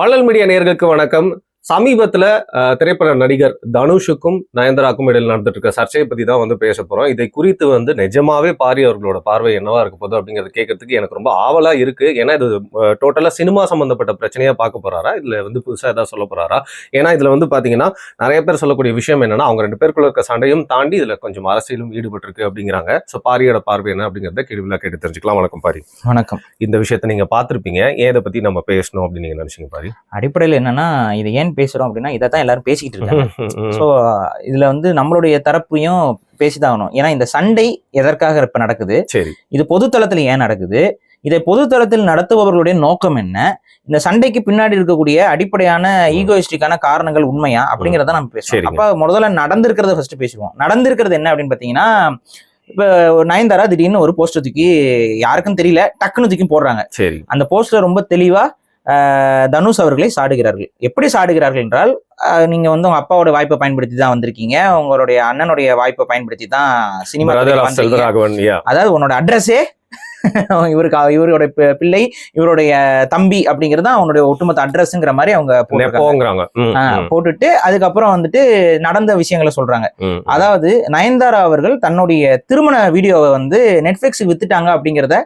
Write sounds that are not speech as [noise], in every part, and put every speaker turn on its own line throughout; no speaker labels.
வள்ளல் மீடியா நேர்களுக்கு வணக்கம். சமீபத்துல திரைப்பட நடிகர் தனுஷுக்கும் நயன்தாராக்கும் இடையில் நடந்துட்டு இருக்க சர்ச்சையை பத்தி தான் வந்து பேச போறோம். இதை குறித்து வந்து நிஜமாவே பாரி அவர்களோட பார்வை என்னவா இருக்க போகுது அப்படிங்கறத கேட்கறதுக்கு எனக்கு ரொம்ப ஆவலா இருக்கு. ஏன்னா இது டோட்டலா சினிமா சம்பந்தப்பட்ட பிரச்சனையா பார்க்க போறாரா? இதுல வந்து புதுசா ஏதாவது சொல்ல போறாரா? ஏன்னா இதுல வந்து பாத்தீங்கன்னா நிறைய பேர் சொல்லக்கூடிய விஷயம் என்னன்னா அவங்க ரெண்டு பேருக்குள்ள இருக்க சண்டையும் தாண்டி இதுல கொஞ்சம் அரசியலும் ஈடுபட்டிருக்கு அப்படிங்கிறாங்க. சோ பாரியோட பார்வை என்ன அப்படிங்கறத கேள்விலாம் கேட்டு தெரிஞ்சுக்கலாம். வணக்கம் பாரி.
வணக்கம்.
இந்த விஷயத்த நீங்க பார்த்திருப்பீங்க. ஏன் இதை பத்தி நம்ம பேசணும் அப்படின்னு நீங்க நினைச்சீங்க பாரி?
அடிப்படையில் என்னன்னா இது ஏன் பேசுறோம் அப்படின்னா இதை தான் எல்லாரும் பேசிக்கிட்டு இருக்காங்க. ஸோ இதுல வந்து நம்மளுடைய தரப்பையும் பேசிதான் ஆகணும் ஏன்னா இந்த சண்டை எதற்காக இப்ப நடக்குது? இது பொதுத்தளத்தில் ஏன் நடக்குது? இதை பொதுத்தளத்தில் நடத்துபவர்களுடைய நோக்கம் என்ன? இந்த சண்டைக்கு பின்னாடி இருக்கக்கூடிய அடிப்படையான ஈகோயிஸ்டிக்கான காரணங்கள் உண்மையா? அப்படிங்கிறத நம்ம பேசுவோம். அப்ப முதல்ல நடந்திருக்கிறத ஃபர்ஸ்ட் பேசுவோம் நடந்திருக்கிறது என்ன அப்படின்னு பாத்தீங்கன்னா இப்ப நயன்தாரா திடீர்னு ஒரு போஸ்டர் தூக்கி யாருக்கும் தெரியல டக்குன்னு தூக்கி போடுறாங்க.
சரி.
அந்த போஸ்டர் ரொம்ப தெளிவா தனுஷ் அவர்களை சாடுகிறார்கள். எப்படி சாடுகிறார்கள் என்றால் ஆஹ், நீங்க வந்து உங்க அப்பாவோட வாய்ப்பை பயன்படுத்தி தான் வந்திருக்கீங்க. உங்களுடைய அண்ணனுடைய வாய்ப்பை பயன்படுத்தி தான் சினிமா அதாவது உன்னோட அட்ரஸே இவருக்கு இவருடைய பி- பிள்ளை இவருடைய தம்பி அப்படிங்கிறது அவனுடைய ஒட்டுமொத்த அட்ரஸ்ங்கிற மாதிரி அவங்க போட்டுட்டு அதுக்கப்புறம் வந்துட்டு நடந்த விஷயங்களை சொல்றாங்க. அதாவது நயன்தாரா அவர்கள் தன்னுடைய திருமண வீடியோவை வந்து நெட்ஃபிளிக்ஸுக்கு வித்துட்டாங்க அப்படிங்கிறத.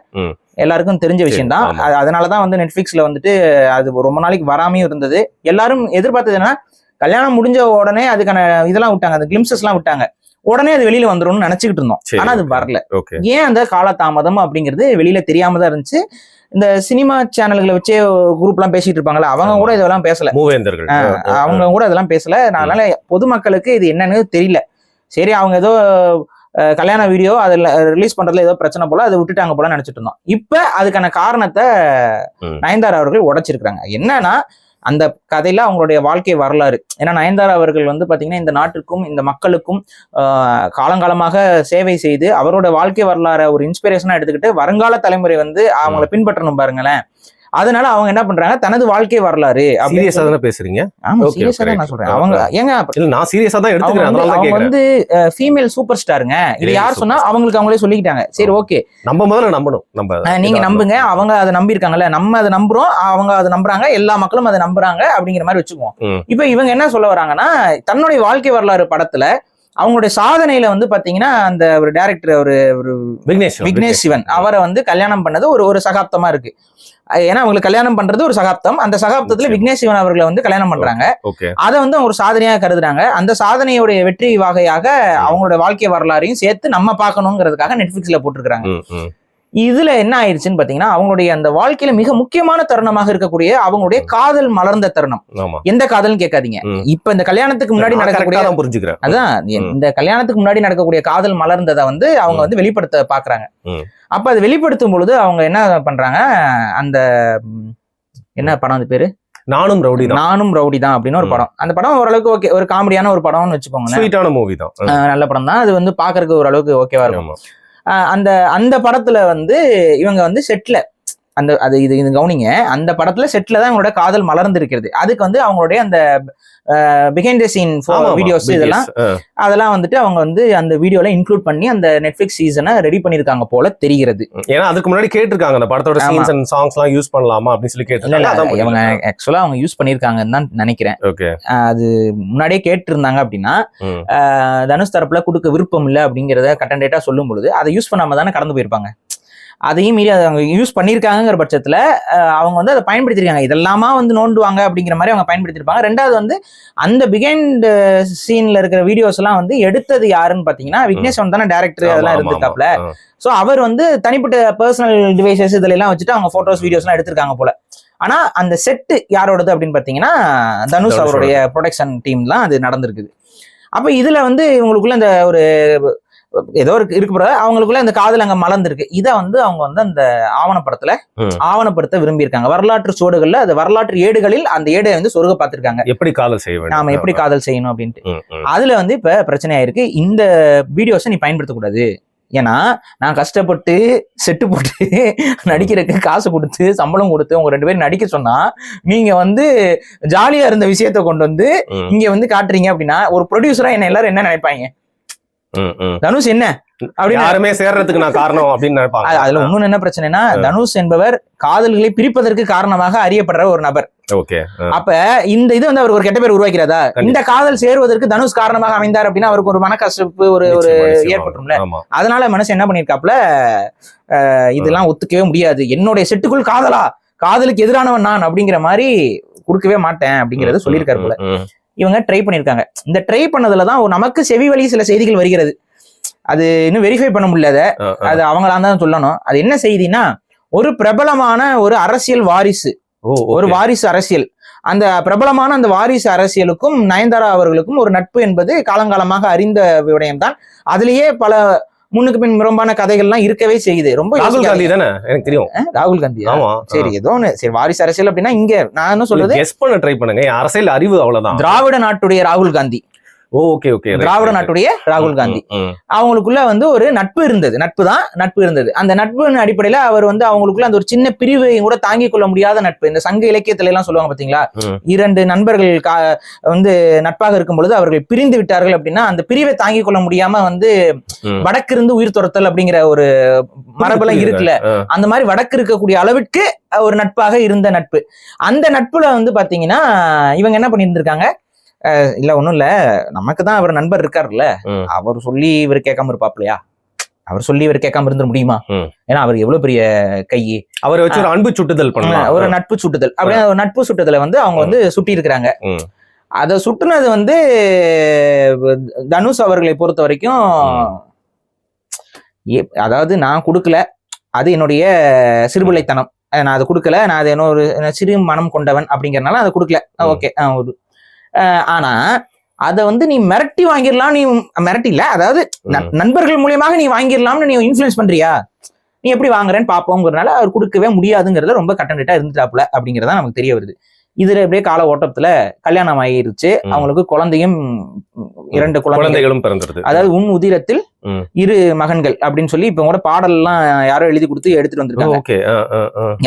எல்லாருக்கும் தெரிஞ்ச விஷயம் தான். அதனாலதான் வந்து நெட்ஃபிளிக்ஸ்ல வந்துட்டு அது ரொம்ப நாளைக்கு வராமையும் இருந்தது. எல்லாரும் எதிர்பார்த்தது என்னன்னா கல்யாணம் முடிஞ்ச உடனே அதுக்கான இதெல்லாம் விட்டாங்க அந்த கிளிம்சஸ் எல்லாம் விட்டாங்க. உடனே அது வெளியில வந்துரும்னு நினைச்சுக்கிட்டு இருந்தோம். ஆனா அது. வரல. ஏன் அந்த காலதாமதம் அப்படிங்கிறது வெளியில தெரியாம தான் இருந்துச்சு. இந்த சினிமா சேனல்களை வச்சே குரூப் எல்லாம் பேசிட்டு இருப்பாங்கல்ல அவங்க கூட இதெல்லாம் பேசல.
மூவேந்தர்கள்.
அவங்க கூட அதெல்லாம் பேசல. அதனால பொதுமக்களுக்கு இது என்னன்னு தெரியல. சரி அவங்க ஏதோ கல்யாண வீடியோ அதில் ரிலீஸ் பண்றதுல ஏதோ பிரச்சனை போல அதை விட்டுட்டாங்க போல நினைச்சிட்டு இருந்தோம். இப்ப அதுக்கான காரணத்தை. நயன்தாரா அவர்கள் உடைச்சிருக்காங்க என்னன்னா அந்த கதையில அவங்களுடைய வாழ்க்கை வரலாறு. ஏன்னா நயன்தாரா அவர்கள் வந்து பாத்தீங்கன்னா இந்த நாட்டிற்கும் இந்த மக்களுக்கும் ஆஹ், காலங்காலமாக சேவை செய்து அவரோட வாழ்க்கை வரலாறை ஒரு இன்ஸ்பிரேஷனா எடுத்துக்கிட்டு வருங்கால தலைமுறை வந்து அவங்கள பின்பற்றணும் பாருங்களேன். அதனால அவங்க என்ன பண்றாங்க? தனது வாழ்க்கை வரலாறு
சீரியஸா தானே பேசுறீங்க?
ஆமா சீரியஸா தான் நான். சொல்றேன். அவங்க ஏங்க
நான் சீரியஸா தான் எடுத்துக்கிறேன்.
வந்து
அதனால தான்
அவங்க
கேக்குறேன்.
வந்து ஃபீமேல் சூப்பர் ஸ்டாருங்க இது யார் சொன்னா. அவங்களுக்கு அவங்களே சொல்லிக்கிட்டாங்க. சரி ஓகே
நம்ம முதல்ல நம்பணும். நம்ம
நீங்க நம்புங்க. அவங்க அதை நம்பியிருக்காங்கல்ல. நம்ம அதை நம்புறோம். அவங்க அதை நம்புறாங்க. எல்லா மக்களும் அதை நம்புறாங்க அப்படிங்கிற மாதிரி வச்சுக்குவோம். இப்ப இவங்க என்ன சொல்ல வராங்கன்னா தன்னுடைய வாழ்க்கை வரலாறு படத்துல அவங்களுடைய சாதனையில வந்து பாத்தீங்கன்னா அந்த ஒரு டைரக்டர் ஒரு
விக்னேஷ்
விக்னேஷ் சிவன். அவரை வந்து கல்யாணம் பண்ணது ஒரு ஒரு சகாப்தமா இருக்கு. ஏன்னா அவங்களுக்கு கல்யாணம் பண்றது ஒரு சகாப்தம். அந்த சகாப்தத்துல. விக்னேஷ் சிவன் அவர்களை வந்து கல்யாணம் பண்றாங்க.
ஓகே
அதை வந்து ஒரு சாதனையாக கருதுறாங்க. அந்த சாதனையுடைய வெற்றி வகையாக அவங்களோட வாழ்க்கை வரலாறையும் சேர்த்து நம்ம பார்க்கணுங்கிறதுக்காக நெட்ஃபிளிக்ஸ்ல போட்டிருக்காங்க. இதுல என்ன ஆயிடுச்சுன்னு பாத்தீங்கன்னா அவங்களுடைய அந்த வாழ்க்கையில மிக முக்கியமான தருணமாக இருக்கக்கூடிய அவங்களுடைய காதல் மலர்ந்த தருணம். எந்த காதல்னு கேட்காதீங்க. இப்ப இந்த கல்யாணத்துக்கு முன்னாடி நடக்கக்கூடிய
புரிஞ்சுக்கிறேன்.
அதான். இந்த கல்யாணத்துக்கு முன்னாடி நடக்கக்கூடிய காதல் மலர்ந்ததை வந்து அவங்க. வந்து வெளிப்படுத்த பாக்குறாங்க. அப்ப அது வெளிப்படுத்தும் பொழுது அவங்க என்ன பண்றாங்க? அந்த என்ன படம் அது பேரு?
நானும் ரவுடி
நானும் ரவுடி தான் அப்படின்னு ஒரு. படம். அந்த படம் ஓரளவுக்கு ஓகே ஒரு காமெடியான ஒரு படம்னு வச்சுக்கோங்களேன்.
ஸ்வீட்டான மூவி தான்.
நல்ல படம் தான். அது வந்து பாக்குறதுக்கு ஓரளவுக்கு ஓகேவா இருக்கும். அந்த அந்த படத்துல வந்து இவங்க வந்து செட்ல அந்த அது இது இது கவனிங்க. அந்த படத்துல செட்ல தான் இவங்களோட காதல் மலர்ந்து இருக்கிறது அதுக்கு வந்து அவங்களுடைய அந்த பிஹைண்ட் த சீன். வீடியோஸ் இதெல்லாம் அதெல்லாம் வந்துட்டு அவங்க வந்து அந்த வீடியோல இன்க்ளூட் பண்ணி அந்த நெட்ஃபிளிக்ஸ் சீசனை ரெடி பண்ணிருக்காங்க போல தெரிகிறது.
ஏன்னா அதுக்கு முன்னாடி கேட்டிருக்காங்க அந்த படத்தோட. சீன்ஸ் அண்ட் சாங்ஸ் எல்லாம் யூஸ் பண்ணலாமா அப்படின்னு சொல்லி கேட்டிருக்காங்க.
இவங்க ஆக்சுவலா அவங்க யூஸ் பண்ணிருக்காங்கன்னு தான் நினைக்கிறேன். அது முன்னாடியே கேட்டிருந்தாங்க அப்படின்னா தனுஷ் தரப்புல கொடுக்க விருப்பம் இல்லை அப்படிங்கிறத கட்டண்டேட்டா சொல்லும் பொழுது அதை யூஸ் பண்ணாம தானே கடந்து போயிருப்பாங்க. அதையும் மீறி அதை அவங்க யூஸ் பண்ணியிருக்காங்கிற பட்சத்துல அவங்க வந்து அதை பயன்படுத்திருக்காங்க இதெல்லாமா வந்து நோண்டுவாங்க அப்படிங்கிற மாதிரி அவங்க பயன்படுத்தியிருப்பாங்க. ரெண்டாவது வந்து அந்த பிகைண்ட் சீன்ல இருக்கிற வீடியோஸ் எல்லாம் வந்து எடுத்தது யாருன்னு பாத்தீங்கன்னா விக்னேஸ்வரன் தானே டேரக்டர் அதெல்லாம் இருந்திருக்காப்ல. ஸோ அவர் வந்து தனிப்பட்ட பர்சனல் டிவைசஸ் இதுல எல்லாம் வச்சுட்டு அவங்க போட்டோஸ் வீடியோஸ் எல்லாம் எடுத்திருக்காங்க போல. ஆனா அந்த செட்டு யாரோடது அப்படின்னு பாத்தீங்கன்னா தனுஷ். அவருடைய ப்ரொடக்ஷன் டீம் தான் அது நடந்திருக்குது. அப்ப இதுல வந்து இவங்களுக்குள்ள இந்த ஒரு ஏதோ இருக்கு இருக்கு. அவங்களுக்குள்ள இந்த காதல் அங்க மலர்ந்திருக்கு. இதை வந்து அவங்க வந்து அந்த ஆவணப்படத்துல. ஆவணப்படுத்த விரும்பியிருக்காங்க. வரலாற்று சுவடுகள்ல அது வரலாற்று ஏடுகளில் அந்த ஏடை வந்து சொருக பார்த்திருக்காங்க.
எப்படி காதல் செய்ய
நாம எப்படி காதல் செய்யணும் அப்படின்ட்டு. அதுல வந்து இப்ப பிரச்சனை ஆயிருக்கு. இந்த வீடியோஸை நீ பயன்படுத்தக்கூடாது. ஏன்னா நான் கஷ்டப்பட்டு செட்டு போட்டு [laughs] நடிக்கிறதுக்கு காசு கொடுத்து சம்பளம் கொடுத்து உங்க ரெண்டு பேரும் நடிக்க சொன்னா நீங்க வந்து ஜாலியா இருந்த விஷயத்த கொண்டு வந்து இங்க வந்து காட்டுறீங்க அப்படின்னா ஒரு ப்ரொடியூசரா என்ன எல்லாரும் என்ன நினைப்பாங்க. தனுஷ் என்ன? அப்படின்னு
யாருமே சேர்றதுக்கு நான் காரணம் அப்படின்னு நினைப்பாங்க.
அது- அதுல இன்னொன்னு என்ன பிரச்சனைனா தனுஷ் என்பவர் காதல்களை பிரிப்பதற்கு காரணமாக அறியப்படுற ஒரு நபர்.
ஓகே
அப்ப இந்த இது வந்து அவருக்கு ஒரு கெட்ட பேர் உருவாக்கிறதா? இந்த காதல் சேருவதற்கு தனுஷ் காரணமாக அமைந்தார் அப்படின்னா அவருக்கு ஒரு மனக்கசப்பு ஒரு ஒரு ஏற்பட்டும்ல
ஆமா.
அதனால மனுஷன் என்ன பண்ணிருக்காப்ல இதெல்லாம் ஒத்துக்கவே முடியாது. என்னுடைய செட்டுக்குள் காதலா? காதலுக்கு எதிரானவன் நான் அப்படிங்கிற மாதிரி கொடுக்கவே மாட்டேன் அப்படிங்கறத சொல்லியிருக்காரு போல. இவங்க ட்ரை பண்ணிருக்காங்க. இந்த ட்ரை பண்ணதுல தான் நமக்கு செவி வழி சில செய்திகள் வருகிறது. அது இன்னும் வெரிஃபை பண்ண
ஆ.
அது அவங்களா தான் சொல்லணும். அது என்ன செய்தினா ஒரு பிரபலமான ஒரு அரசியல் வாரிசு.
ஓ
ஒரு. வாரிசு அரசியல். அந்த பிரபலமான அந்த வாரிசு அரசியலுக்கும் நயன்தாரா அவர்களுக்கும் ஒரு நட்பு என்பது காலங்காலமாக அறிந்த விடயம்தான். அதுலயே பல முன்னுக்கு பின் முரம்பான கதைகள்லாம் இருக்கவே செய்யுது. ரொம்ப
ராகுல் காந்தி. தானே? எனக்கு தெரியும்.
ராகுல் காந்தி.
ஆமா.
சரி ஏதோ ஒண்ணு. சரி வாரிசு அரசியல் அப்படின்னா இங்க நான் என்ன சொல்றது?
ட்ரை பண்ணுங்க. அரசியல் அறிவு அவ்வளவுதான்.
திராவிட நாட்டுடைய ராகுல் காந்தி.
ஓகே ஓகே
திராவிட நாட்டுடைய ராகுல் காந்தி. அவங்களுக்குள்ள வந்து ஒரு நட்பு இருந்தது நட்பு தான் நட்பு இருந்தது. அந்த நட்பின் அடிப்படையில அவர் வந்து அவங்களுக்குள்ள அந்த ஒரு சின்ன பிரிவை கூட தாங்கிக் கொள்ள முடியாத நட்பு. இந்த சங்க இலக்கியத்துல எல்லாம் சொல்லுவாங்க பாத்தீங்களா. இரண்டு நண்பர்கள் வந்து நட்பாக இருக்கும் பொழுது அவர்கள் பிரிந்து விட்டார்கள் அப்படின்னா அந்த பிரிவை தாங்கிக் கொள்ள முடியாம வந்து. வடக்கிருந்து உயிர் துரத்தல் அப்படிங்கிற ஒரு மரபெல்லாம் இருக்குல்ல. அந்த மாதிரி வடக்கு இருக்கக்கூடிய அளவிற்கு ஒரு நட்பாக இருந்த நட்பு. அந்த நட்புல வந்து பாத்தீங்கன்னா இவங்க என்ன பண்ணியிருந்திருக்காங்க அஹ் இல்ல ஒண்ணும் இல்ல. நமக்கு தான் அவர் நண்பர் இருக்காருல்ல. அவர் சொல்லி இவர் கேட்காம இருப்பாப்லையா அவர் சொல்லி இவர் கேட்காம இருந்துட முடியுமா. ஏன்னா அவர் எவ்வளவு பெரிய கை.
அவரை வச்சு ஒரு அன்பு சுட்டுதல் பண்ணலாம்.
ஒரு நட்பு சுட்டுதல். அப்படியே ஒரு நட்பு சுட்டுதலை வந்து அவங்க வந்து சுட்டி இருக்கிறாங்க. அதை சுட்டுனது வந்து தனுஷ் அவர்களை பொறுத்த வரைக்கும் அதாவது நான் கொடுக்கல. அது என்னுடைய சிறுபிள்ளைத்தனம். நான் அதை கொடுக்கல. நான் அது என்ன ஒரு சிறு மனம் கொண்டவன் அப்படிங்கறனால அதை கொடுக்கல. ஓகே. ஆனா அதை வந்து நீ மிரட்டி வாங்கிடலாம் நீ மிரட்டி இல்ல அதாவது நண்பர்கள் மூலியமாக நீ வாங்கிடலாம்னு நீ இன்ஃபுளுன்ஸ் பண்றியா? நீ எப்படி வாங்குறேன்னு பாப்போங்கிறனால அவர் கொடுக்கவே முடியாதுங்கிறத ரொம்ப கட்டண்டிட்டா இருந்துட்டாப்புல அப்படிங்கறதா நமக்கு தெரிய வருது. இதுல அப்படியே கால ஓட்டத்துல கல்யாணம் ஆயிருச்சு. அவங்களுக்கு குழந்தையும் இரண்டு குழந்தைகள்.
குழந்தைகளும் பிறந்துருது.
அதாவது உன் உதிரத்தில். இரு மகன்கள் அப்படின்னு சொல்லி இப்ப கூட பாடல்லாம் யாரோ எழுதி கொடுத்து எடுத்துட்டு வந்திருக்காங்க.
ஓகே.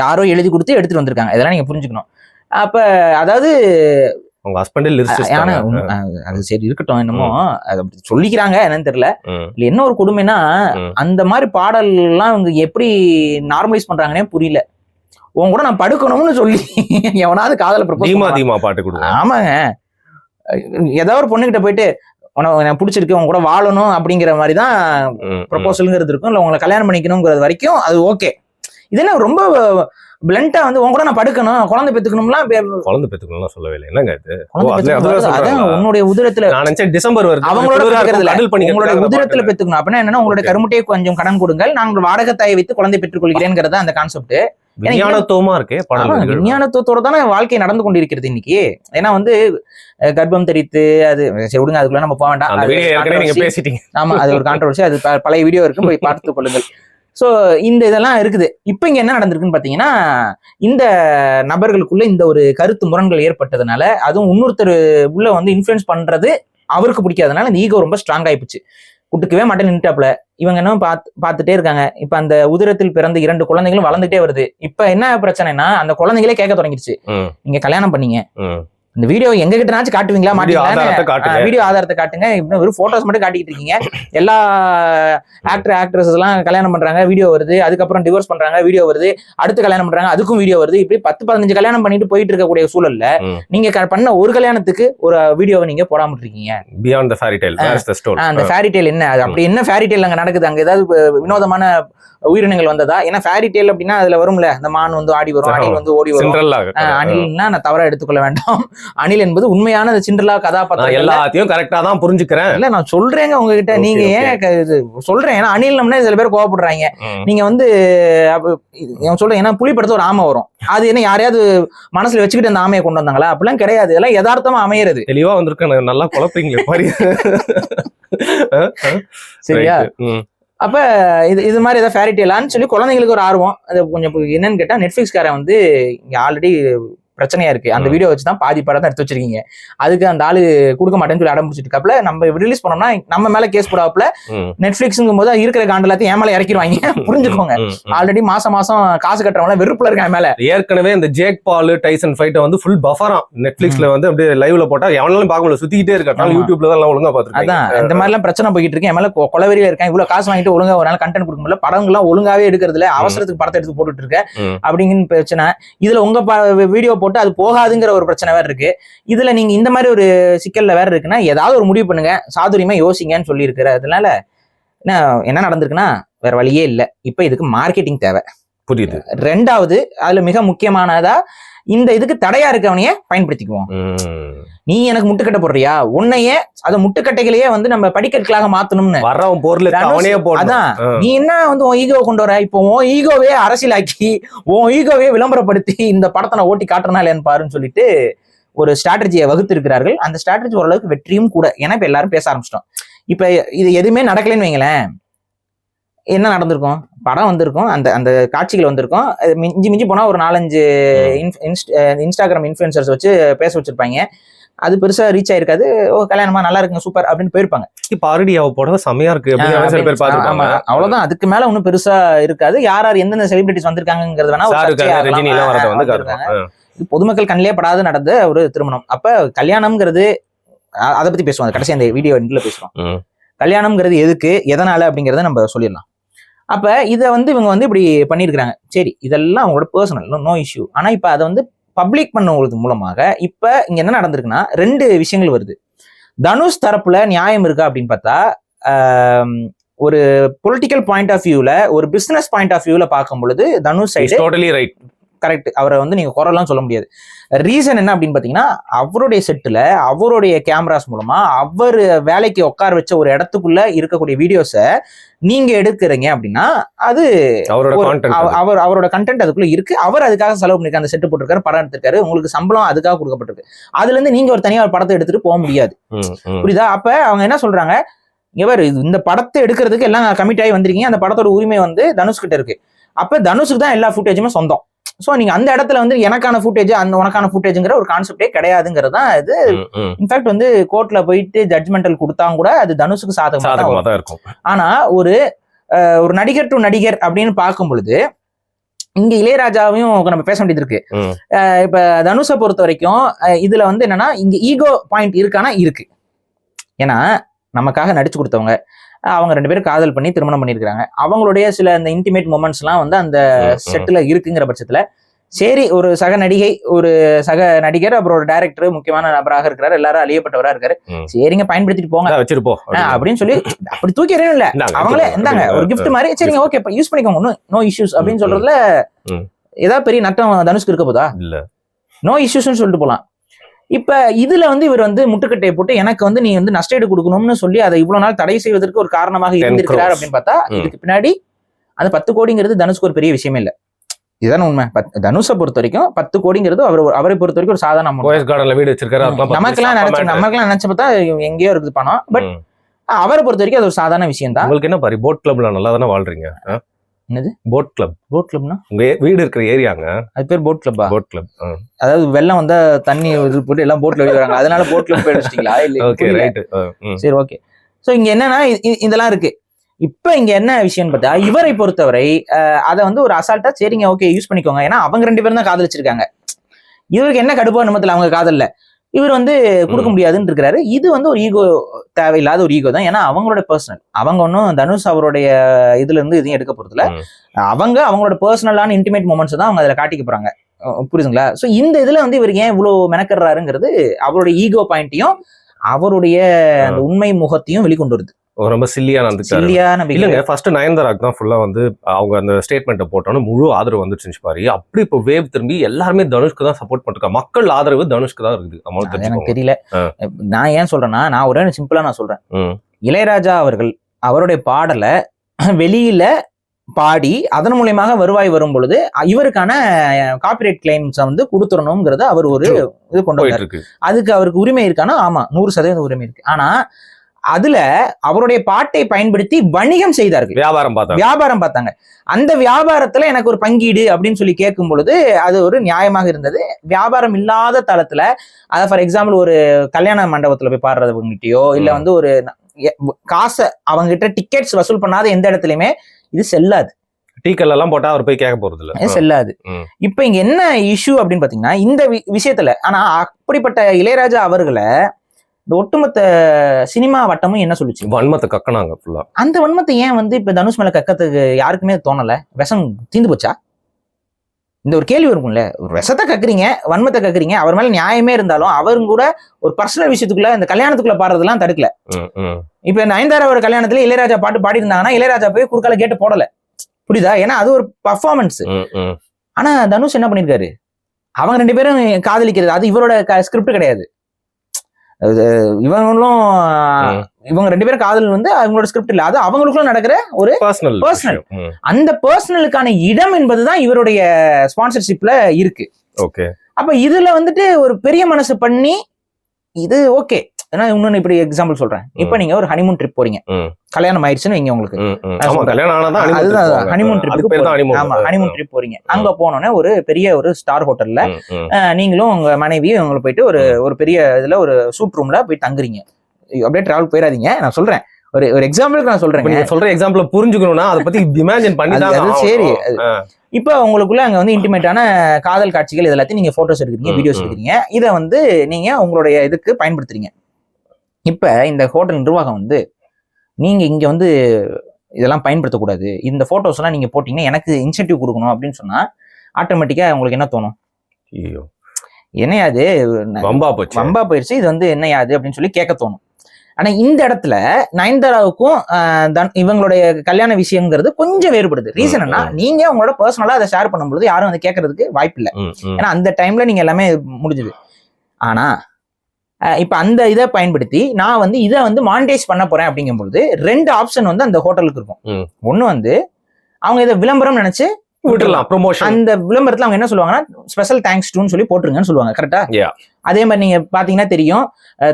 யாரோ எழுதி கொடுத்து எடுத்துட்டு வந்திருக்காங்க. இதெல்லாம் நீங்க புரிஞ்சுக்கணும். அப்ப அதாவது
உங்க ஹஸ்பண்டே
அது சரி இருக்கட்டும் என்னமோ. அது அப்படி சொல்லிக்கிறாங்க என்னன்னு தெரியல. என்ன ஒரு கொடுமைனா. அந்த மாதிரி பாடல்லாம் இவங்க எப்படி நார்மலைஸ் பண்றாங்கன்னே புரியல. உன் கூட நான் படுக்கணும்னு சொல்லி [laughs] எவனாவது காதல
தீமா தீமா பாட்டு கொடுங்க.
ஆமாங்க. ஏதோ ஒரு பொண்ணுகிட்ட போயிட்டு உனக்கு பிடிச்சிருக்கு உன் கூட வாழணும் அப்படிங்கிற மாதிரி தான். ப்ரப்போசலுங்கிறது இருக்கும். இல்லை உங்களை கல்யாணம் பண்ணிக்கணுங்கிறது வரைக்கும் அது ஓகே இது என்ன ரொம்ப பிளண்டா வந்து உன் கூட நான் படுக்கணும் குழந்தை பெத்துக்கணும்லாம்
குழந்தை பெத்துக்கணும்லாம் சொல்லவே இல்லை. என்னங்க இது?
உன்னுடைய உதிரத்துல
நான் நினைச்சேன் டிசம்பர் வருது.
அவங்களோட உங்களுடைய உதிரத்துல. பெத்துக்கணும். அப்படின்னா என்னன்னா உங்களுடைய. கருமுட்டையை கொஞ்சம் கடன் கொடுங்கள். நாங்கள் வாடகத்தாயை வைத்து குழந்தை பெற்றுக் கொள்கிறேன்ங்கிறத அந்த கான்செப்ட்
விஞ்ஞானத்துவமா இருக்கே
விஞ்ஞானத்துவத்தோட தானே வாழ்க்கை நடந்து கொண்டிருக்கிறது இன்னைக்கு. ஏன்னா வந்து கர்ப்பம் தெரித்து அது சரி விடுங்க அதுக்குள்ள நம்ம போக வேண்டாம். ஆமா அது ஒரு கான்ட்ரவர்சி அது பழைய வீடியோ இருக்கு போய் பார்த்து கொள்ளுங்கள். சோ இந்த இதெல்லாம் இருக்குது. இப்போ இங்க என்ன நடந்திருக்குன்னு பாத்தீங்கன்னா இந்த நபர்களுக்குள்ள இந்த ஒரு கருத்து முரண்கள் ஏற்பட்டதுனால அதுவும் இன்னொருத்தர் உள்ள வந்து இன்ஃப்ளூயன்ஸ் பண்றது அவருக்கு பிடிக்காதனால இந்த ஈகோ ரொம்ப ஸ்ட்ராங் ஆயிப்போச்சு. குட்டுக்கவே மாட்டேன் நின்ட்டாப்ல இவங்க என்ன பார்த்து பார்த்துட்டே இருக்காங்க. இப்ப அந்த உதிரத்தில் பிறந்த இரண்டு குழந்தைகளும் வளர்ந்துட்டே வருது. இப்ப என்ன பிரச்சனைனா அந்த குழந்தைகளே கேட்க தொடங்கிடுச்சு. நீங்க கல்யாணம் பண்ணீங்க. இந்த வீடியோ எங்க கிட்டனாச்சும் காட்டுவீங்களா மாட்டீங்களா. வீடியோ ஆதாரத்தை காட்டுங்க. இப்படி வெறும் போட்டோஸ் மட்டும் காட்டிக்கிட்டு இருக்கீங்க. எல்லா ஆக்டர் ஆக்ட்ரஸ் எல்லாம் கல்யாணம் பண்றாங்க வீடியோ வருது. அதுக்கப்புறம் டிவோர்ஸ் பண்றாங்க வீடியோ வருது. அடுத்து கல்யாணம் பண்றாங்க அதுக்கும் வீடியோ வருது. இப்படி பத்து பதினஞ்சு கல்யாணம் பண்ணிட்டு போயிட்டு இருக்கக்கூடிய சூழல்ல. நீங்க பண்ண ஒரு கல்யாணத்துக்கு ஒரு வீடியோவை நீங்க போடாம இருக்கீங்க
பியாண்ட் த ஃபேரி ஸ்டோரி
அந்த ஃபேரி டேல் என்ன? அது அப்படி என்ன ஃபேரி டேல் அங்க நடக்குது? அங்க ஏதாவது வினோதமான உயிரினங்கள் வந்ததா? ஏன்னா ஃபேரி டேல் அப்படின்னா அதுல வரும்ல. அந்த மான் வந்து ஆடி வரும் அணில் வந்து ஓடி வரும். அணில்னா நான் தவறா எடுத்துக்கொள்ள வேண்டாம். அணில் என்பது உண்மையான அந்த சிண்டர்லா கதாபாத்திரம்
எல்லாத்தையும் கரெக்டா தான் புரிஞ்சுக்கிறேன்.
இல்ல நான் சொல்றேங்க உங்ககிட்ட. நீங்க. ஏன் சொல்றேன்? ஏன்னா அணில்னம்னா சில பேர் கோவப்படுறாங்க. நீங்க வந்து சொல்றேன் ஏன்னா புலி படத்துல ஒரு ஆமை வரும். அது என்ன யாரையாவது மனசுல வச்சுக்கிட்டு அந்த ஆமையை கொண்டு வந்தாங்களா? அப்படிலாம் கிடையாது. இதெல்லாம் யதார்த்தமா அமையிறது.
தெளிவா வந்திருக்கேன். நல்லா குழப்பீங்களே பாரு. [laughs]
சரியா. அப்ப இது இது மாதிரி ஏதாவது ஃபேரி டேலான்னு சொல்லி குழந்தைங்களுக்கு ஒரு ஆர்வம். அது கொஞ்சம் என்னன்னு கேட்டா நெட்ஃபிளிக்ஸ்காரன் வந்து இங்க ஆல்ரெடி பிரச்சனையா இருக்கு. அந்த. வீடியோ வச்சு தான் பாதி படம் தான் எடுத்து வச்சிருக்கீங்க. அதுக்கு அந்த ஆளு கொடுக்க மாட்டேன்னு சொல்லி அடம் பிடிச்சிட்டு இருக்காப்புல நம்ம ரிலீஸ் பண்ணோம்னா நம்ம மேல கேஸ் போடாப்புல. நெட்ஃபிளிக்ஸுங்கும் போது இருக்கிற காண்டு எல்லாத்தையும் ஏன் மேல இறக்கிடுவாங்க புரிஞ்சுக்கோங்க. ஆல்ரெடி மாசம் மாசம் காசு கட்டுறவங்க வெறுப்புல இருக்காங்க மேல.
ஏற்கனவே இந்த ஜேக் பால் டைசன் ஃபைட்டை வந்து ஃபுல் பஃபராம் நெட்ஃபிளிக்ஸ்ல வந்து அப்படியே லைவ்ல போட்டா எவனாலும் பார்க்க முடியல. சுத்திக்கிட்டே இருக்காங்க
ஆமா.
யூடியூப்ல தான் எல்லாம் ஒழுங்கா பாத்துருக்காங்க
அதான். இந்த மாதிரி எல்லாம் பிரச்சனை போய்கிட்டு இருக்கு. என் மேல கொலவெறியில இருக்கேன். இவ்வளவு காசு வாங்கிட்டு ஒழுங்கா ஒரு நாள் கண்டென்ட் கொடுக்க முடியல. படங்கள்லாம் ஒழுங்காவே எடுக்கிறதுல அவசரத்துக்கு படத்தை எடுத்து போட்டுட்டு இருக்கேன். அப்படிங்கிற பிரச்சனை. இதுல உங்க வீடியோ போட்டு அது போகாதுங்கிற ஒரு பிரச்சனை வேற இருக்கு. இதுல நீங்க இந்த மாதிரி ஒரு சிக்கல்ல வேற இருக்குன்னா ஏதாவது ஒரு முடிவு பண்ணுங்க. சாதுரியமா யோசிங்கன்னு சொல்லி இருக்கிறதுனால என்ன என்ன நடந்திருக்குன்னா வேற வழியே இல்லை. இப்போ இதுக்கு மார்க்கெட்டிங் தேவை.
புரியுது.
ரெண்டாவது அதுல மிக முக்கியமானதா இந்த இதுக்கு தடையா இருக்கவனையே பயன்படுத்திக்குவோம். நீ எனக்கு முட்டுக்கட்டை போடுறியா? உன்னையே அத முட்டுக்கட்டைகளையே வந்து நம்ம படிக்கட்டுகளாக மாத்தணும்னு.
வர்றவன் பொருள் அவனே
அதான். நீ என்ன வந்து உன் ஈகோ கொண்டு வர? இப்போ உன் ஈகோவே அரசியலாக்கி உன் ஈகோவே விளம்பரப்படுத்தி இந்த படத்தை நான் ஓட்டி காட்டுறனால பாருன்னு சொல்லிட்டு ஒரு ஸ்ட்ராட்டஜியை வகுத்திருக்கிறார்கள். அந்த ஸ்ட்ராட்டஜி ஓரளவுக்கு வெற்றியும் கூட. ஏன்னா இப்ப எல்லாரும் பேச ஆரம்பிச்சிட்டோம். இப்ப இது எதுவுமே நடக்கலைன்னு வைங்களேன். என்ன நடந்திருக்கும்? படம் வந்திருக்கும். அந்த அந்த காட்சிகள் வந்திருக்கும். மிஞ்சி மிஞ்சி போனா ஒரு நாலஞ்சு இன்ஸ்டாகிராம் இன்ஃபுளுசர்ஸ் வச்சு பேச வச்சிருப்பாங்க. அது பெருசா ரீச் ஆயிருக்காது. ஓ கல்யாணமா நல்லா இருக்குங்க சூப்பர் அப்படின்னு போயிருப்பாங்க.
இப்ப ஆல்ரெடி அவ புடவை செமையா இருக்கு.
அவ்வளவுதான். அதுக்கு மேல ஒண்ணும் பெருசா இருக்காது. யார் யார் எந்தெந்த செலிபிரிட்டிஸ் வந்திருக்காங்கிறது வேணா பொதுமக்கள் கண்ணிலே படாத நடந்த ஒரு திருமணம். அப்ப கல்யாணம்ங்கிறது அதை பத்தி பேசுவோம். கடைசி அந்த வீடியோ எண்ட்ல பேசுறோம். கல்யாணம்ங்கிறது எதுக்கு எதனால அப்படிங்கறத நம்ம சொல்லிடலாம். அப்ப இதை வந்து இவங்க வந்து இப்படி பண்ணியிருக்கிறாங்க சரி இதெல்லாம் அவங்களோட பர்சனல் நோ இஷ்யூ ஆனா இப்ப அதை வந்து பப்ளிக் பண்ணுவது மூலமாக இப்ப இங்க என்ன நடந்திருக்குன்னா ரெண்டு விஷயங்கள் வருது. தனுஷ் தரப்புல நியாயம் இருக்கா அப்படின்னு பார்த்தா ஒரு பொலிட்டிக்கல் பாயிண்ட் ஆஃப் வியூல ஒரு பிசினஸ் பாயிண்ட் ஆஃப் வியூல பார்க்கும் பொழுது Dhanush side
totally right.
Correct அவரை வந்து நீங்க குறைலாம் சொல்ல முடியாது. ரீசன் என்ன அப்படின்னு பாத்தீங்கன்னா அவருடைய செட்டுல அவருடைய கேமராஸ் மூலமா அவர் வேலைக்கு உட்கார வச்ச ஒரு இடத்துக்குள்ள இருக்கக்கூடிய வீடியோஸை நீங்க எடுக்கிறீங்க அப்படின்னா அது
அவரோட.
அவர் அவரோட கண்டென்ட் அதுக்குள்ள இருக்கு. அவர் அதுக்காக செலவு பண்ணிருக்காரு அந்த செட்டு போட்டிருக்காரு படம் எடுத்திருக்காரு. உங்களுக்கு சம்பளம் அதுக்காக கொடுக்கப்பட்டிருக்கு. அதுல இருந்து நீங்க ஒரு தனியா ஒரு படத்தை எடுத்துட்டு போக முடியாது. புரியுதா? அப்ப அவங்க என்ன சொல்றாங்க? இவர் இந்த படத்தை எடுக்கிறதுக்கு எல்லாம் கமிட் ஆகி வந்திருக்கீங்க. அந்த படத்தோட உரிமை வந்து தனுஷ் கிட்ட இருக்கு. அப்ப தனுஷுக்கு தான் எல்லா ஃபுட்டேஜுமே சொந்தம். சோ நீங்க அந்த இடத்துல வந்து எனக்கான ஃபுட்டேஜ் அந்த உனக்கான ஃபுட்டேஜ்ங்கிற ஒரு கான்செப்டே கிடையாதுங்கிறது தான் இது. இன்ஃபேக்ட் வந்து கோர்ட்ல போயிட்டு ஜட்மெண்டல் கொடுத்தாங்க கூட அது தனுஷுக்கு சாதகமா தான்
இருக்கும்.
ஆனா ஒரு ஒரு நடிகர் டு நடிகர் அப்படின்னு பார்க்கும் பொழுது இங்க இளையராஜாவையும் நம்ம பேச வேண்டியது இருக்கு. இப்ப தனுஷை பொறுத்த வரைக்கும் இதுல வந்து என்னன்னா இங்க ஈகோ பாயிண்ட் இருக்கானா? இருக்கு. ஏன்னா நமக்காக நடிச்சு கொடுத்தவங்க. அவங்க ரெண்டு பேரும் காதல் பண்ணி திருமணம் பண்ணியிருக்காங்க அவங்களுடைய சில அந்த இன்டிமேட் மூமெண்ட்ஸ் எல்லாம் வந்து அந்த. செட்டுல இருக்குங்கிற பட்சத்துல சரி ஒரு சக நடிகை ஒரு சக நடிகர் அப்புறம் ஒரு டைரக்டர் முக்கியமான நபராக இருக்கிறாரு எல்லாரும் அழியப்பட்டவரா இருக்காரு. சரிங்க பயன்படுத்திட்டு போங்க
இந்தா வச்சிருப்போ
ஆஹ் அப்படின்னு சொல்லி அப்படி தூக்கி இல்ல அவங்களே
வச்சிருப்போம்.
இந்தாங்க ஒரு
ம்.
மாதிரி சரிங்க ஓகே யூஸ் பண்ணிக்கோங்க நோ நோ இஷ்யூஸ் அப்படின்னு சொல்றதுல. ஏதாவது பெரிய நட்டம் தனுஷ்க்கு இருக்க போதா
இல்ல
நோ இஷ்யூஸ்னு சொல்லிட்டு போலாம் இப்ப இதுல வந்து இவர் வந்து முட்டுக்கட்டையை போட்டு எனக்கு வந்து நீ வந்து நஷ்டஈடு கொடுக்கணும்னு சொல்லி அதை இவ்வளவு நாள் தடை செய்வதற்கு ஒரு காரணமாக
10
இருந்திருக்கிறார். அப்படின்னு பார்த்தா. இதுக்கு பின்னாடி அந்த பத்து கோடிங்கிறது தனுஷ்க்கு ஒரு பெரிய விஷயமே இல்ல. இதுதானே உண்மை. தனுஷை பொறுத்த வரைக்கும் பத்து கோடிங்கிறது அவர் அவரை பொறுத்த வரைக்கும் ஒரு சாதாரண
கார்டன்ல வீடு வச்சிருக்காரு
நமக்கெல்லாம் நினைச்சு நமக்கெல்லாம் நினைச்ச பார்த்தா எங்கேயோ இருக்குது பணம். பட். அவரை பொறுத்த வரைக்கும் அது ஒரு சாதாரண விஷயம் தான்
உங்களுக்கு என்ன பாரு போட் கிளப்ல நல்லா தானே வாழ்றீங்க
என்னது?
போட் கிளப்
போட் கிளப்னா
உங்க வீடு இருக்கிற ஏரியாங்க.
அது பேர் போட் கிளப்பா
போட் கிளப்
அதாவது வெள்ளம் வந்தா தண்ணி இது போட்டு எல்லாம் போட்ல வராங்க அதனால போட் கிளப் பேர் வச்சிட்டீங்களா இல்ல
ஓகே. ரைட்
சரி ஓகே சோ இங்க என்னன்னா இதெல்லாம் இருக்கு. இப்ப இங்க என்ன விஷயம்னு பார்த்தா இவரை பொறுத்தவரை அதை வந்து ஒரு அசால்ட்டா சரிங்க ஓகே யூஸ் பண்ணிக்கோங்க. ஏன்னா அவங்க ரெண்டு பேரும் தான் காதலிச்சிருக்காங்க. இவருக்கு என்ன கடுப்பா நிமித்தல அவங்க காதல்ல? இவர் வந்து கொடுக்க. முடியாதுன்னு இருக்கிறாரு இது வந்து ஒரு ஈகோ தேவையில்லாத ஒரு ஈகோ தான். ஏன்னா அவங்களோட பர்சனல் அவங்க ஒன்றும் தனுஷ் அவருடைய இதுல இருந்து எதையும் எடுக்க போறதுல. அவங்க அவங்களோட பர்சனலான இன்டிமேட் மூமெண்ட்ஸ் தான் அவங்க அதுல காட்டிக்க போறாங்க. புரியுதுங்களா? சோ இந்த இதுல வந்து இவர் ஏன் இவ்வளவு மெனக்கறாருங்கிறது அவருடைய ஈகோ பாயிண்ட்டையும் அவருடைய அந்த உண்மை முகத்தையும் வெளிக்கொண்டு வருது.
ரொம்ப சில்லியா நடந்துட்டாரு. இல்லங்க ஃபர்ஸ்ட் நயன்தாராக்கு தான் ஃபுல்லா வந்து அவங்க அந்த ஸ்டேட்மெண்ட்டை போட்டோன்னு முழு ஆதரவு வந்துருச்சு பாரு. அப்படி இப்போ வேவ் திரும்பி எல்லாருமே தனுஷ்க்கு தான் சப்போர்ட் பண்ணிருக்காங்க மக்கள் ஆதரவு தனுஷ்க்கு தான் இருக்குது
அது எனக்கு தெரியல. நான் ஏன் சொல்றேன்னா நான் ஒரே சிம்பிளா நான் சொல்றேன். இளையராஜா அவர்கள் அவருடைய பாடலை [clears throat] வெளியில பாடி அதன் மூலியமாக வருவாய் வரும் பொழுது இவருக்கான காப்பிரைட் கிளைம்ஸ் வந்து கொடுத்துடணுங்கிறத அவர் ஒரு. இது கொண்டு வந்தார். அதுக்கு அவருக்கு உரிமை இருக்கானா? ஆமா நூறு சதவீதம் உரிமை இருக்கு. ஆனா அதுல அவருடைய பாட்டை பயன்படுத்தி வணிகம் செய்தார்கள்.
வியாபாரம் பார்த்தா
வியாபாரம் பார்த்தாங்க. அந்த வியாபாரத்துல எனக்கு ஒரு பங்கீடு அப்படின்னு சொல்லி கேட்கும் பொழுது அது ஒரு நியாயமாக இருந்தது. வியாபாரம் இல்லாத தளத்துல அதாவது ஃபார் எக்ஸாம்பிள் ஒரு கல்யாண மண்டபத்துல போய் பாடுறவங்ககிட்டயோ இல்ல. வந்து ஒரு காசை அவங்க கிட்ட டிக்கெட்ஸ் வசூல் பண்ணாத எந்த இடத்துலயுமே இது செல்லாது.
டீக்கல் எல்லாம் போட்டா அவர் போய் கேட்க போறது இல்ல
செல்லாது. இப்ப இங்க என்ன இஷ்யூ அப்படின்னு பாத்தீங்கன்னா இந்த விஷயத்துல ஆனா அப்படிப்பட்ட இளையராஜா அவர்களை இந்த ஒட்டுமொத்த சினிமா வட்டமும் என்ன சொல்லுச்சு?
வன்மத்தை கக்கனாங்க ஃபுல்லா
அந்த வன்மத்தை ஏன் வந்து இப்ப தனுஷ் மேல கக்கத்துக்கு யாருக்குமே தோணல? விஷம் தீந்து போச்சா? இந்த ஒரு கேள்வி இருக்கும்ல ஒரு விஷத்தை கக்குறீங்க வன்மத்தை கக்குறீங்க அவர் மேல நியாயமே இருந்தாலும் அவரும் கூட ஒரு பர்சனல் விஷயத்துக்குள்ள இந்த கல்யாணத்துக்குள்ள பாடுறதெல்லாம் தடுக்கல. இப்ப நயன்தாராவோட கல்யாணத்துல இளையராஜா பாட்டு பாடி இருந்தாங்கன்னா இளையராஜா போய் குறுக்கால கேட்டு போடல. புரியுதா? ஏன்னா அது ஒரு பர்ஃபார்மன்ஸ். ஆனா தனுஷ் என்ன பண்ணிருக்காரு? அவங்க ரெண்டு பேரும் காதலிக்கிறது அது இவரோட ஸ்கிரிப்ட் கிடையாது. இவங்களும். இவங்க ரெண்டு பேரும் காதல் வந்து அவங்களோட ஸ்கிரிப்ட் இல்ல அது அவங்களுக்குள்ள நடக்கிற ஒரு.
விஷயம். ம்.
அந்த பர்சனலுக்கான இடம் என்பதுதான் இவருடைய ஸ்பான்சர்ஷிப்ல இருக்கு
ஓகே
அப்ப இதுல வந்துட்டு ஒரு பெரிய மனசு பண்ணி இது ஓகே ஏன்னா இன்னொன்னு இப்படி எக்ஸாம்பிள் சொல்றேன். இப்ப நீங்க ஒரு ஹனிமூன் ட்ரிப் போறீங்க. கல்யாணம் ஆயிடுச்சுன்னு வைங்க உங்களுக்கு. சொல்றேன். அதுதான். Honeymoon trip. ஆமா ஹனிமூன் ட்ரிப் போறீங்க. அங்க போனோடனே ஒரு பெரிய ஒரு ஸ்டார் ஹோட்டல்ல நீங்களும் உங்க மனைவியும் உங்களை போயிட்டு ஒரு ஒரு பெரிய இதுல ஒரு சூட் ரூம்ல போய் தங்குறீங்க. அப்படியே டிராவல் போயிடாதீங்க. நான் சொல்றேன். ஒரு ஒரு எக்ஸாம்பிளுக்கு நான் சொல்றேங்க.
நீங்க சொல்ற எக்ஸாம்பிள் புரிஞ்சுக்கணும்னா அதை பத்தி இமேஜின் பண்ணி தான்.
சரி. இப்போ உங்களுக்குள்ள அங்க வந்து இன்டிமேட்டான காதல் காட்சிகள் இது எல்லாத்தையும் நீங்க போட்டோஸ் எடுக்கிறீங்க வீடியோஸ். எடுக்கிறீங்க. இதை வந்து நீங்க உங்களுடைய இதுக்கு பயன்படுத்துறீங்க. இப்ப இந்த ஹோட்டல் நிர்வாகம் வந்து நீங்க இங்க வந்து இதெல்லாம் பயன்படுத்தக்கூடாது. இந்த போட்டோஸ் எல்லாம் நீங்க போட்டீங்கன்னா எனக்கு இன்சென்டிவ் கொடுக்கணும் அப்படின்னு சொன்னா ஆட்டோமேட்டிக்கா உங்களுக்கு என்ன தோணும்?
ஐயோ.
என்னையாது
வம்பா போச்சு.
வம்பா போயிடுச்சு இது வந்து என்னையாது அப்படின்னு சொல்லி கேட்க தோணும். ஆனா இந்த இடத்துல நயன்தாராவுக்கும் இவங்களுடைய கல்யாண விஷயங்கிறது கொஞ்சம் வேறுபடுது. ரீசன் என்ன. நீங்க உங்களோட பர்சனலா அதை ஷேர் பண்ணும்போது யாரும் வந்து கேட்கறதுக்கு வாய்ப்பு இல்லை. ஏன்னா அந்த டைம்ல நீங்க எல்லாமே முடிஞ்சுது. ஆனா இப்ப அந்த இதை பயன்படுத்தி நான் வந்து இதை வந்து மானிட்டைஸ் பண்ண போறேன் அப்படிங்கும்பொழுது ரெண்டு ஆப்ஷன் வந்து அந்த ஹோட்டலுக்கு இருக்கும். ஒண்ணு வந்து அவங்க இதை விளம்பரம் நினைச்சு
விட்டுடலாம் ப்ரொமோஷன்
அந்த விளம்பரத்துல அவங்க என்ன சொல்லுவாங்கன்னா ஸ்பெஷல் தேங்க்ஸ் டுன்னு சொல்லி போட்டுருங்கன்னு சொல்லுவாங்க கரெக்டா. அதே மாதிரி நீங்க பாத்தீங்கன்னா தெரியும்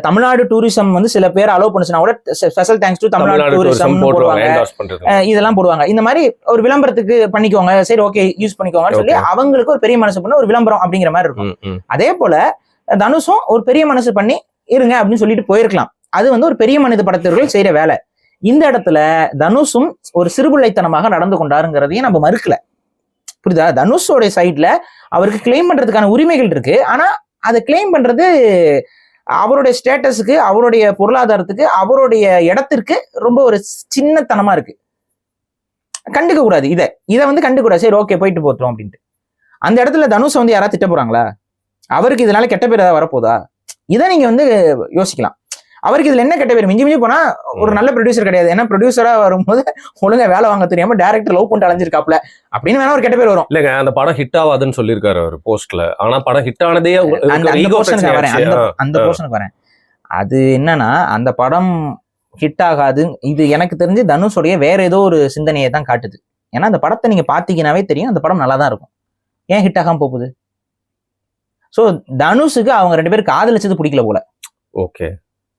தமிழ்நாடு டூரிசம் வந்து சில பேர் அலோவ் பண்ணுச்சுன்னா கூட special thanks to Tamil Nadu tourism
போடுவாங்க
இதெல்லாம் போடுவாங்க இந்த மாதிரி ஒரு விளம்பரத்துக்கு பண்ணிக்கோங்க சரி ஓகே யூஸ் பண்ணிக்கோங்கன்னு சொல்லி. அவங்களுக்கு ஒரு பெரிய மனசு பண்ண ஒரு விளம்பரம் அப்படிங்கிற மாதிரி இருக்கும். அதே போல தனுஷும் ஒரு பெரிய மனசு பண்ணி இருங்க அப்படின்னு சொல்லிட்டு போயிருக்கலாம். அது வந்து ஒரு பெரிய மனித படத்திற்கு செய்யற வேலை. இந்த இடத்துல தனுஷும் ஒரு சிறுபிள்ளைத்தனமாக நடந்து கொண்டாருங்கிறதையும் நம்ம மறுக்கல. புரியுதா? தனுஷோடைய சைட்ல அவருக்கு கிளைம் பண்றதுக்கான உரிமைகள் இருக்கு. ஆனா அதை கிளைம் பண்றது அவருடைய ஸ்டேட்டஸுக்கு அவருடைய பொருளாதாரத்துக்கு அவருடைய இடத்திற்கு ரொம்ப ஒரு சின்னத்தனமா இருக்கு. கண்டுக்க கூடாது இதை. இதை வந்து கண்டுக்கூடாது சரி ஓகே போயிட்டு போத்துறோம் அப்படின்ட்டு. அந்த இடத்துல தனுஷ் வந்து யாராவது திட்ட போறாங்களா? அவருக்கு இதனால கெட்ட பேர் ஏதாவது வரப்போதா? இதை நீங்க வந்து யோசிக்கலாம். அவருக்கு இதுல என்ன கெட்ட பேர்? மிஞ்சி மிஞ்சி போனா ஒரு நல்ல ப்ரொடியூசர் கிடையாது. ஏன்னா ப்ரொடியூசரா வரும்போது ஒழுங்கா வேலை வாங்க தெரியாம டேரக்டர் லவ் பண்ணிட்டு அலைஞ்சிருக்காப்ல அப்படின்னு வேணா ஒரு கெட்ட பேர் வரும்.
இல்லங்க அந்த படம் ஹிட் ஆகாதுன்னு சொல்லியிருக்காரு அவர் போஸ்ட்ல ஆனா படம் ஹிட் ஆனதே
அந்த. போர்ஷனுக்கு வரேன். அது என்னன்னா அந்த படம் ஹிட் ஆகாது. இது எனக்கு தெரிஞ்சு தனுஷோடைய வேற ஏதோ ஒரு சிந்தனையை தான் காட்டுது. ஏன்னா அந்த படத்தை நீங்க பாத்தீங்கன்னாவே தெரியும். அந்த படம் நல்லா தான் இருக்கும். ஏன் ஹிட் ஆகாம போகுது? ஸோ தனுஷுக்கு அவங்க ரெண்டு பேரும் காதலிச்சது பிடிக்கல போல.
ஓகே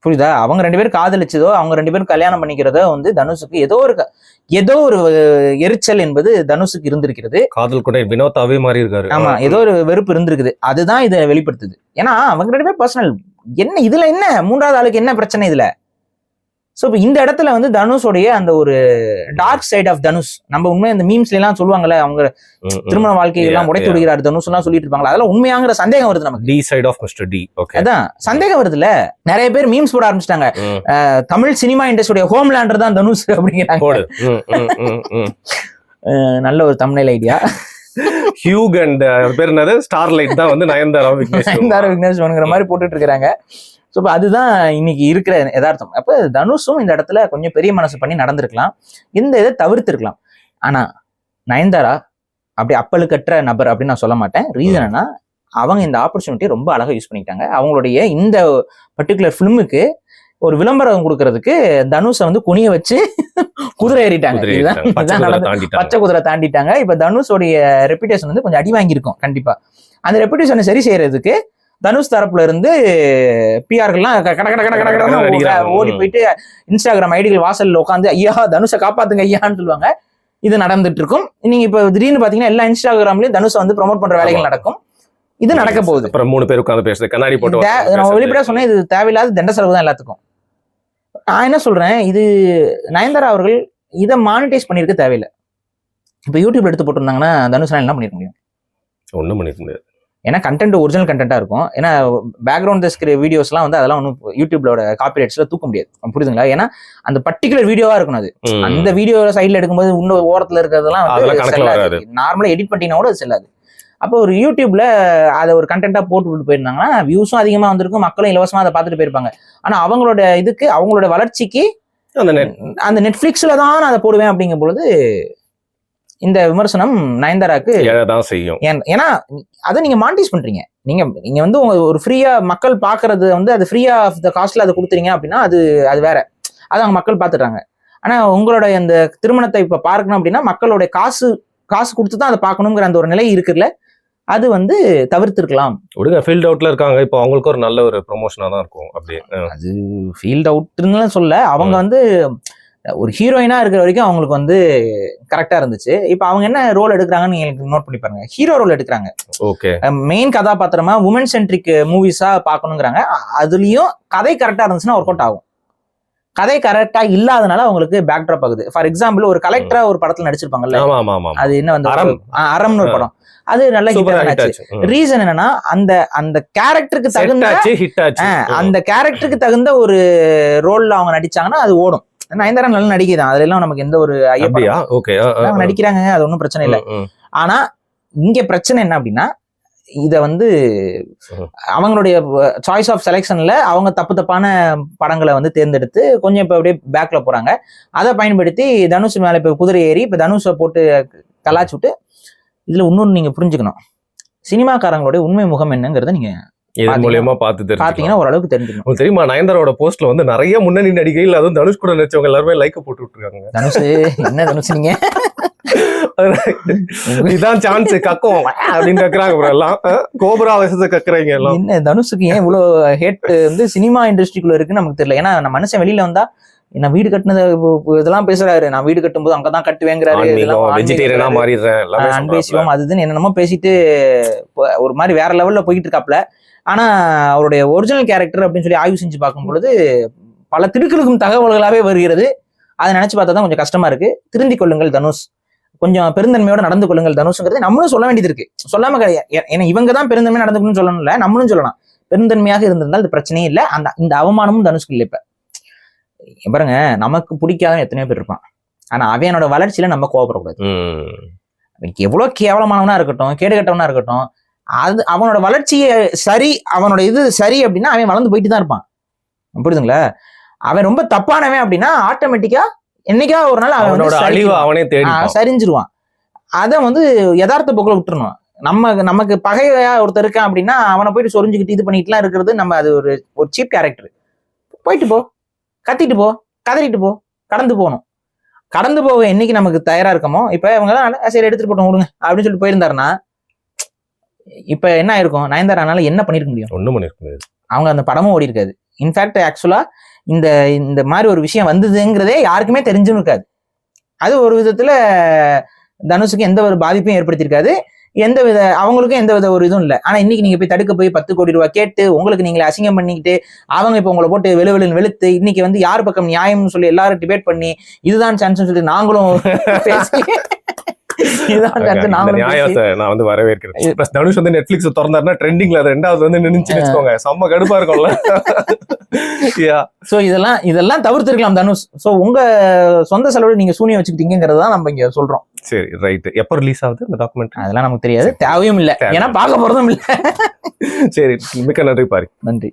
புரியுதா? அவங்க ரெண்டு பேரும் காதலிச்சதோ அவங்க ரெண்டு பேரும் கல்யாணம் பண்ணிக்கிறதோ வந்து தனுஷுக்கு ஏதோ ஒரு ஏதோ ஒரு எரிச்சல் என்பது தனுஷுக்கு இருந்திருக்கிறது.
காதல் கூட வினோத்தாவே மாறி இருக்காரு.
ஆமா ஏதோ ஒரு வெறுப்பு இருந்திருக்குது. அதுதான் இதை வெளிப்படுத்துது. ஏன்னா அவங்க ரெண்டு பேரும் பர்சனல் என்ன இதுல என்ன? மூன்றாவது ஆளுக்கு என்ன பிரச்சனை இதுல? சோ இப்போ இந்த இடத்துல வந்து தனுஷோடைய அந்த ஒரு டார்க் சைடு ஆஃப் தனுஷ். நம்ம உண்மை இந்த மீம்ஸ்ல எல்லாம் சொல்லுவாங்கல்ல அவங்க. திருமண வாழ்க்கையை எல்லாம்
Yeah,
உடைத்து. விடுகிறார் தனுஷ் எல்லாம் சொல்லிட்டு இருப்பாங்களா? அதெல்லாம் உண்மையாங்கிற சந்தேகம் வருது நமக்கு.
D side of mister D okay
அதான் சந்தேகம் வருதுல்ல. நிறைய பேர் மீம்ஸ் போட ஆரம்பிச்சிட்டாங்க. தமிழ் சினிமா இண்டஸ்ட்ரியோட ஹோம்லேண்டர் தான் தனுஷ் அப்படிங்கிறாங்க. நல்ல ஒரு தமிழ் ஐடியா
ஹியூக் அண்ட் பேர் என்னது? ஸ்டார்லைட் தான் வந்து நயன்தாரா விக்னேஷ்
நயன்தாரா விக்னேஷ்வனுங்கிற மாதிரி போட்டுட்டு இருக்காங்க ஸோ இப்போ அதுதான் இன்னைக்கு இருக்கிற யதார்த்தம். அப்போ தனுஷும் இந்த இடத்துல கொஞ்சம் பெரிய மனசு பண்ணி நடந்திருக்கலாம். இந்த இதை தவிர்த்திருக்கலாம். ஆனா நயன்தாரா அப்படி அப்பழுக்கற்ற நபர் அப்படின்னு நான் சொல்ல மாட்டேன். ரீசன் என்ன அவங்க இந்த ஆப்பர்ச்சுனிட்டி ரொம்ப அழகா யூஸ் பண்ணிக்கிட்டாங்க. அவங்களுடைய இந்த பர்டிகுலர் ஃபிலிமுக்கு ஒரு விளம்பரம் கொடுக்கறதுக்கு தனுஷை வந்து குனிய வச்சு [laughs] குதிரை ஏறிட்டாங்க.
பச்சை குதிரை தாண்டிட்டாங்க.
இப்ப தனுஷோடைய ரெப்புடேஷன் வந்து கொஞ்சம் அடி வாங்கியிருக்கும் கண்டிப்பா. அந்த ரெப்புடேஷனை சரி செய்யறதுக்கு தனுஷ் தரப்புல இருந்து பிஆர்கள்லாம் கட கட கட கட. ஓடி போயிட்டு இன்ஸ்டாகிராம் ஐடிகள் வாசல்ல உட்காந்து ஐயா தனுஷை காப்பாத்துங்க ஐயான்னு சொல்லுவாங்க. இது நடந்துட்டு இருக்கும் நீங்க இப்ப திடீர்னு பாத்தீங்கன்னா எல்லா இன்ஸ்டாகிராம்லயும் தனுஷை வந்து ப்ரோமோட் பண்ற வேலைகள். நடக்கும். இது நடக்க போகுது.
அப்புறம் மூணு பேர் உட்கார்ந்து பேசுறது கண்ணாடி போட்டு
நான். வெளிப்படையா சொன்னேன் இது தேவையில்லாத தண்ட செலவு தான் எல்லாத்துக்கும். நான் என்ன சொல்றேன் இது நயன்தாரா அவர்கள் இதை மானிட்டைஸ் பண்ணிருக்க தேவையில்லை. இப்ப யூடியூப்ல எடுத்து போட்டிருந்தாங்கன்னா தனுஷ் என்ன பண்ணிருக்க முடியும்?
ஒண்ணும் பண்ணிக்க முடியாது.
ஏன்னா கண்டென்ட் ஒரிஜினல் கண்டென்ட்டா இருக்கும். ஏன்னா பேக்ரவுண்ட் இருக்கிற வீடியோஸ்லாம் வந்து அதெல்லாம் ஒன்றும் யூடியூப்லோட காப்பிரைட்ஸ்ல தூக்க முடியாது. புரியுதுங்களா? ஏன்னா அந்த பர்டிகுலர் வீடியோவா இருக்கும் அது. அந்த வீடியோ சைடுல எடுக்கும்போது இன்னும் ஓரத்துல இருக்கிறதெல்லாம்
அதெல்லாம் கணக்குல வராது.
நார்மலா எடிட் பண்ணினா கூட அது செல்லாது. அப்போ ஒரு யூடியூப்ல அதை ஒரு கண்டென்ட்டா போட்டு விட்டு போயிருந்தாங்கன்னா வியூஸும் அதிகமா வந்திருக்கும் மக்களும் இலவசமா அதை பார்த்துட்டு போயிருப்பாங்க. ஆனா அவங்களோட இதுக்கு அவங்களோட வளர்ச்சிக்கு
அந்த
நெட்ஃபிளிக்ஸ்ல தான் நான் அதை போடுவேன் அப்படிங்கும் பொழுது இந்த விமர்சனம் நயன்தாராக்கு
எழதான் செய்யும்.
ஏன்- ஏன்னா அதை நீங்க மானிட்டைஸ் பண்றீங்க. நீங்க நீங்க வந்து ஒரு ஃப்ரீயா மக்கள் பாக்குறது வந்து அது ஃப்ரீயா ஆஃப் த காஸ்ட்ல அதை கொடுத்துறீங்க அப்படின்னா அது அது வேற. அது அவங்க மக்கள் பார்த்துட்டாங்க ஆனா உங்களோட அந்த திருமணத்தை இப்ப பார்க்கணும் அப்படின்னா மக்களுடைய காசு காசு கொடுத்து தான் அதை பார்க்கணுங்கிற அந்த ஒரு நிலை இருக்குல்ல அது வந்து தவிர்த்திருக்கலாம்.
விடுங்க ஃபீல்ட் அவுட்ல இருக்காங்க. இப்போ அவங்களுக்கு ஒரு நல்ல ஒரு ப்ரொமோஷனா தான் இருக்கும். அப்படியே அஹ்
அது ஃபீல்ட் அவுட்னு சொல்ல அவங்க வந்து ஒரு ஹீரோயினா இருக்கிற வரைக்கும் அவங்களுக்கு வந்து கரெக்டா இருந்துச்சு. இப்போ அவங்க என்ன ரோல் எடுக்கிறாங்கன்னு நீங்க நோட் பண்ணி பாருங்க. ஹீரோ ரோல் எடுக்கிறாங்க.
ஓகே
மெயின் கதாபாத்திரமா உமன் சென்ட்ரிக் மூவிஸா பார்க்கணுங்கிறாங்க. அதுலயும் கதை கரெக்டா இருந்துச்சுன்னா ஒர்க் அவுட் ஆகும். கதை கரெக்டா இல்லாதனால அவங்களுக்கு பேக் ட்ராப் ஆகுது. ஃபார் எக்ஸாம்பிள் ஒரு கலெக்டரா ஒரு படத்துல நடிச்சிருப்பாங்கல்ல. அது என்ன வந்து அறம்னு ஒரு படம். அது நல்ல ஹிட் ரீசன் என்னன்னா அந்த அந்த கேரக்டருக்கு தகுந்த அந்த கேரக்டருக்கு தகுந்த ஒரு ரோல்ல அவங்க நடிச்சாங்கன்னா அது ஓடும். நயன்தாரா நல்ல நடிகை தான் அதுல எல்லாம் நமக்கு எந்த ஒரு ஐயப்பா
அப்படியா? ஓகே
நடிக்கிறாங்க அது ஒன்றும் பிரச்சனை இல்லை. ஆனா இங்க பிரச்சனை என்ன அப்படின்னா இத வந்து. அவங்களுடைய சாய்ஸ் ஆஃப் செலெக்ஷன்ல அவங்க தப்பு தப்பான படங்களை வந்து தேர்ந்தெடுத்து கொஞ்சம் இப்ப அப்படியே பேக்ல போறாங்க. அதை பயன்படுத்தி தனுஷ் மேல இப்ப குதிரை ஏறி இப்ப தனுஷை போட்டு கலாச்சு விட்டு இதுல இன்னொன்னு நீங்க புரிஞ்சுக்கணும். சினிமாக்காரங்களுடைய உண்மை முகம் என்னங்கிறத நீங்க பாத்தீங்கன்னா-
மூலியமா பார்த்து தெரிஞ்சுக்கலாம்.
பாத்தீங்கன்னா ஓரளவுக்கு தெரிஞ்சுக்கணும்
தெரியுமா நயன்தாரோட போஸ்ட்ல வந்து நிறைய முன்னணி நடிகைகள் அதுவும் தனுஷ் கூட நடிச்சவங்க எல்லாருமே லைக் போட்டு விட்டுருக்காங்க.
தனுஷ் என்ன தனுஷ் நீங்க? [laughs]
இதான் சான்ஸ் கக்கும். அப்படின்னு கக்குறாங்க bro எல்லாம். கோபுரா வயசத்தை கக்குறீங்க எல்லாம்.
என்ன தனுஷுக்கு ஏன் இவ்வளவு ஹேட் வந்து சினிமா இண்டஸ்ட்ரிக்குள்ள இருக்குன்னு நமக்கு தெரியல. ஏன்னா நம்ம மனுஷன் வெளியில வந்தா நான் வீடு கட்டினது இதெல்லாம் பேசுறாரு. நான் வீடு கட்டும்போது அங்கதான் கட்டுவேங்கிறாரு. இதெல்லாம்.
மாறிடுறேன். எல்லாமே
ஆஹ் அன்பே
சொல்றாப்புல.
சிவம் அது இதுன்னு என்னென்னமோ பேசிட்டு ஒரு மாதிரி வேற லெவல்ல போயிட்டு இருக்காப்ல. ஆனா அவருடைய ஒரிஜினல் கேரக்டர் அப்படின்னு சொல்லி ஆய்வு செஞ்சு பார்க்கும் பொழுது பல திடுக்கிடுக்கும் தகவல்களாவே வருகிறது. அதை நினைச்சு பார்த்தா தான் கொஞ்சம் கஷ்டமா இருக்கு. திருந்திக் கொள்ளுங்கள் தனுஷ். கொஞ்சம் பெருந்தன்மையோட நடந்து கொள்ளுங்கள் தனுஷ்ங்கிறது நம்மளும் சொல்ல வேண்டியது இருக்கு. சொல்லாம கிடையாது ஏன்னா இவங்க தான் பெருந்தன்மை நடந்துக்கணும்னு சொல்லணும்ல நம்மளும் சொல்லலாம். பெருந்தன்மையாக இருந்திருந்தால் அது பிரச்சனையே இல்லை. அந்த இந்த அவமானமும் தனுஷ்க்கு இல்லை இப்ப. பாருங்க நமக்கு பிடிக்காத எத்தனையோ பேர் இருப்பான். ஆனா அவனோட வளர்ச்சியில நம்ம கோவப்படக்கூடாது. எவ்வளவு கேவலமானவனா இருக்கட்டும் கேடு கட்டவனா இருக்கட்டும் அது அவனோட வளர்ச்சியை சரி அவனோட இது சரி அப்படின்னா அவன் வளர்ந்து போயிட்டு தான் இருப்பான். புரியுதுங்களா? அவன் ரொம்ப தப்பானவன் அப்படின்னா ஆட்டோமேட்டிக்கா என்னைக்கா ஒரு நாள் அவன்
அவனோட அழிவு
சரிஞ்சிருவான்.
அவனே
சரிஞ்சிருவான். அதை வந்து யதார்த்த போக்கில் விட்டுறணும். நம்ம நமக்கு பகையா ஒருத்தர் இருக்கான் அப்படின்னா அவனை போயிட்டு சொரிஞ்சுக்கிட்டு இது பண்ணிட்டுலாம் இருக்கிறது நம்ம அது ஒரு ஒரு சீப் கேரக்டர் போயிட்டு போ. கத்திட்டு போ. கதறிட்டு போ. கடந்து போகணும். கடந்து போக என்னைக்கு நமக்கு தயாரா இருக்கமோ இப்ப இவங்க சரி எடுத்துட்டு போட்டோம் விடுங்க அப்படின்னு சொல்லிட்டு போயிருந்தாருன்னா இப்ப என்ன ஆயிருக்கும்? நயன்தாரானால என்ன பண்ணிருக்க முடியும்?
ஒண்ணும் பண்ணிருக்க முடியாது.
அவங்க அந்த படமும் ஓடி இருக்காது. இன்ஃபேக்ட் ஆக்சுவலா இந்த இந்த மாதிரி ஒரு விஷயம் வந்ததுங்கிறதே யாருக்குமே தெரிஞ்சும் இருக்காது. அது ஒரு விதத்துல தனுஷுக்கு எந்த ஒரு பாதிப்பையும் ஏற்படுத்தியிருக்காது. எந்த வித அவங்களுக்கும் எந்த வித ஒரு இதுவும் இல்லை. ஆனா இன்னைக்கு நீங்க போய் தடுக்க போய் பத்து கோடி ரூபாய் கேட்டு உங்களுக்கு நீங்களே அசிங்கம் பண்ணிக்கிட்டு அவங்க இப்ப உங்களை போட்டு வெளு வெளுன்னு வெளுத்து இன்னைக்கு வந்து யார் பக்கம் நியாயம்னு சொல்லி எல்லாரும் டிபேட் பண்ணி இதுதான் சான்ஸ் சொல்லி நாங்களும் [laughs] பேசி [laughs]
நான் வந்து வரவேற்கிறேன். தனுஷ் வந்து நெட்ஃபிளிக்ஸ் திறந்தாருன்னா ட்ரெண்டிங்ல அது ரெண்டாவது வந்து நின்னுச்சு வச்சுக்கோங்க. செம்ம கடுப்பா இருக்கும்ல. [laughs]
சோ இதெல்லாம் இதெல்லாம் தவிர்த்திருக்கலாம் தனுஷ். சோ உங்க சொந்த செலவு நீங்க சூனியம் வச்சுக்கிட்டீங்கிறத தான் நம்ம இங்க சொல்றோம்.
சரி ரைட் எப்போ ரிலீஸ் ஆகுது இந்த டாக்குமெண்ட்
அதெல்லாம் நமக்கு தெரியாது. தேவையும் இல்ல. ஏன்னா பார்க்க போறதும் இல்ல.
சரி மிக்க நன்றி பாரி.
நன்றி.